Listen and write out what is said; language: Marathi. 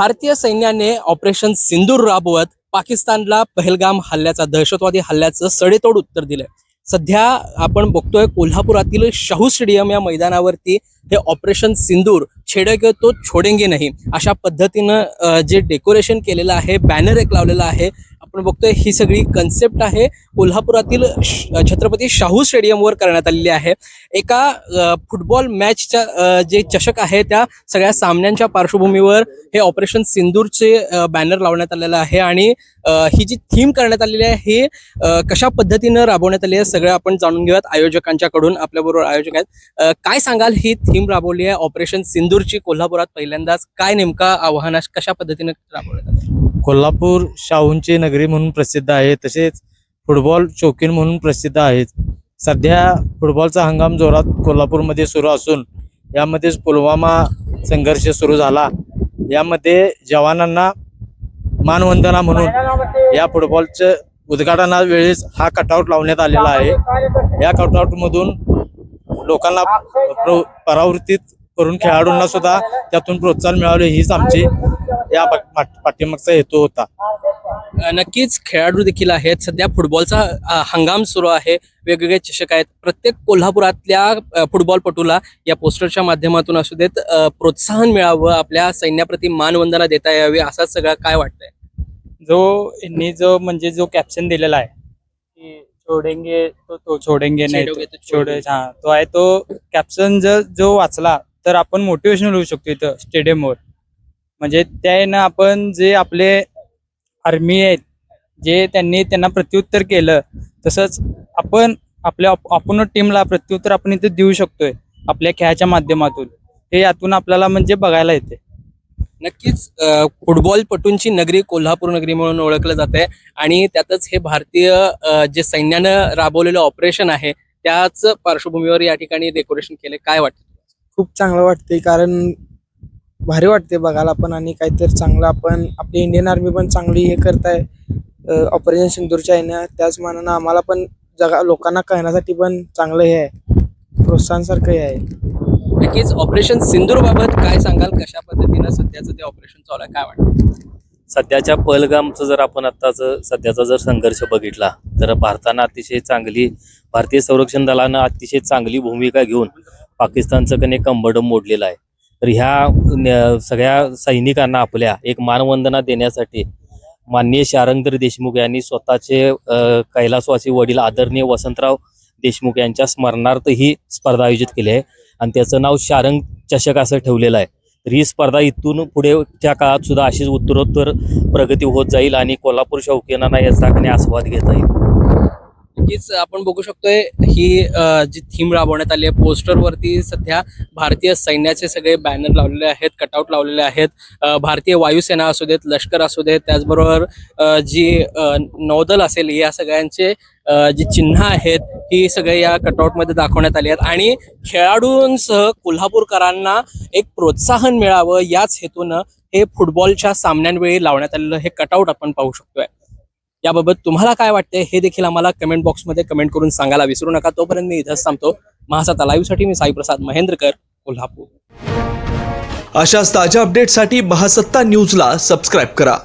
भारतीय सैन्याने ऑपरेशन सिंदूर राबवत पाकिस्तानला पहलगाम हल्ल्याचा दहशतवादी हल्ल्याचं सडेतोड उत्तर दिलंय. सध्या आपण बघतोय कोल्हापुरातील शाहू स्टेडियम या मैदानावरती हे ऑपरेशन सिंदूर छेडेगे तो छोडेंगे नाही. अशा पद्धतीनं जे डेकोरेशन केलेलं आहे बॅनर एक लावलेला आहे आपण बघतोय ही सगळी कन्सेप्ट आहे कोल्हापुरातील छत्रपती शाहू स्टेडियमवर करण्यात आलेली आहे एका फुटबॉल मॅचच्या जे चषक आहे त्या सगळ्या सामन्यांच्या पार्श्वभूमीवर हे ऑपरेशन सिंदूरचे बॅनर लावण्यात आलेलं आहे आणि ही जी थीम करण्यात आलेली आहे ही कशा पद्धतीनं राबवण्यात आली आहे सगळं आपण जाणून घेऊयात आयोजकांच्याकडून आपल्याबरोबर आयोजक आहेत काय सांगाल ही थीम राबवली आहे ऑपरेशन सिंदूरची कोल्हापुरात पहिल्यांदाच काय नेमका आव्हान आहे? कशा पद्धतीनं राबवण्यात आली कोल्हापूर शाहूंची नगरी म्हणून प्रसिद्ध आहे तसेच फुटबॉल शौकीन म्हणून प्रसिद्ध आहेत. सध्या फुटबॉलचा हंगाम जोरात कोल्हापूरमध्ये सुरू असून यामध्येच पुलवामा संघर्ष सुरू झाला. यामध्ये जवानांना मानवंदना म्हणून या फुटबॉलचं उद्घाटना वेळेस हा कटआउट लावण्यात आलेला आहे. या कटआउटमधून लोकांना परावृत्तीत करून खेळाडूंना सुद्धा त्यातून प्रोत्साहन मिळाले हीच आमची या पाठ- पाठ- पाठीमागचा हेतू होता. नक्कीच खेळाडू देखील आहेत. सध्या फुटबॉलचा हंगाम सुरू आहे. वेगवेगळे चषक आहेत. प्रत्येक कोल्हापुरातल्या फुटबॉलपटूला या पोस्टरच्या माध्यमातून असू देत प्रोत्साहन मिळावं आपल्या सैन्याप्रती मानवंदना देता यावी असा सगळं काय वाटतंय? जो यांनी जो म्हणजे जो कॅप्शन दिलेला आहे की छोडेंगे तो तो छोडेंगे नाही छोडे हा तो आहे तो कॅप्शन जर जो वाचला तर आपण मोटिवेशनल होऊ शकतो इथं स्टेडियमवर म्हणजे त्यानं आपण जे आपले आर्मी आहेत जे त्यांनी त्यांना प्रत्युत्तर केलं तसंच आपण आपल्या आपण टीमला प्रत्युत्तर आपण इथे देऊ शकतोय आपल्या खेळाच्या माध्यमातून. हे यातून आपल्याला म्हणजे बघायला येते नक्कीच फुटबॉलपटूंची नगरी कोल्हापूर नगरी म्हणून ओळखलं जात आहे आणि त्यातच हे भारतीय जे सैन्यानं राबवलेलं ऑपरेशन आहे त्याच पार्श्वभूमीवर या ठिकाणी डेकोरेशन केले काय वाटतं? खूप चांगलं वाटते कारण भारी वाटते बघायला पण आणि काहीतरी चांगलं आपण आपली इंडियन आर्मी पण चांगली हे करताय. ऑपरेशन सिंदूरच्या आहे त्याच मानानं आम्हाला पण जगा लोकांना कळण्यासाठी पण चांगलं हे आहे. प्रोत्साहनासारखं हे आहे. नक्कीच ऑपरेशन सिंदूर बाबत काय सांगाल? कशा पद्धतीनं सध्याचं ते ऑपरेशन चालू आहे? काय वाटतं? सध्याच्या पहलगामचं जर आपण आत्ताच सध्याचा जर संघर्ष बघितला तर भारतानं अतिशय चांगली भारतीय संरक्षण दलानं अतिशय चांगली भूमिका घेऊन पाकिस्तानचं कने कंबड मोडलेलं आहे. तर ह्या सगळ्या सैनिकांना आपल्या एक मानवंदना देण्यासाठी माननीय शारंगधर देशमुख यांनी स्वतःचे कैलासवासी वडील आदरणीय वसंतराव देशमुख यांच्या स्मरणार्थ ही स्पर्धा आयोजित केली आहे. आणि त्याचं नाव शारंग चषक असं ठेवलेलं आहे. तर ही स्पर्धा इथून पुढेच्या काळात सुद्धा अशीच उत्तरोत्तर प्रगती होत जाईल आणि कोल्हापूर शौकीनांना याचा आस्वाद घेता येईल. नक्कीच आपण बघू शकतोय ही जी थीम राबवण्यात आली आहे पोस्टरवरती सध्या भारतीय सैन्याचे सगळे बॅनर लावलेले आहेत कटआउट लावलेले आहेत. भारतीय वायुसेना असू देत लष्कर असू देत त्याचबरोबर जी नौदल असेल या सगळ्यांचे जी चिन्ह आहेत ही सगळे या कटआउटमध्ये दाखवण्यात आली आहेत. आणि खेळाडूंसह कोल्हापूरकरांना एक प्रोत्साहन मिळावं याच हेतूनं हे फुटबॉलच्या सामन्यांवेळी लावण्यात आलेलं हे कटआउट आपण पाहू शकतोय. याबाबत तुम्हाला काय वाटतंय हे देखील आम्हाला कमेंट बॉक्समध्ये कमेंट करून सांगायला विसरू नका. तोपर्यंत मी इथंच थांबतो. महासाता लाईव्हसाठी मी साई प्रसाद महेंद्रकर कोल्हापूर. अशाच ताज्या अपडेटसाठी महासत्ता न्यूजला सबस्क्राईब करा.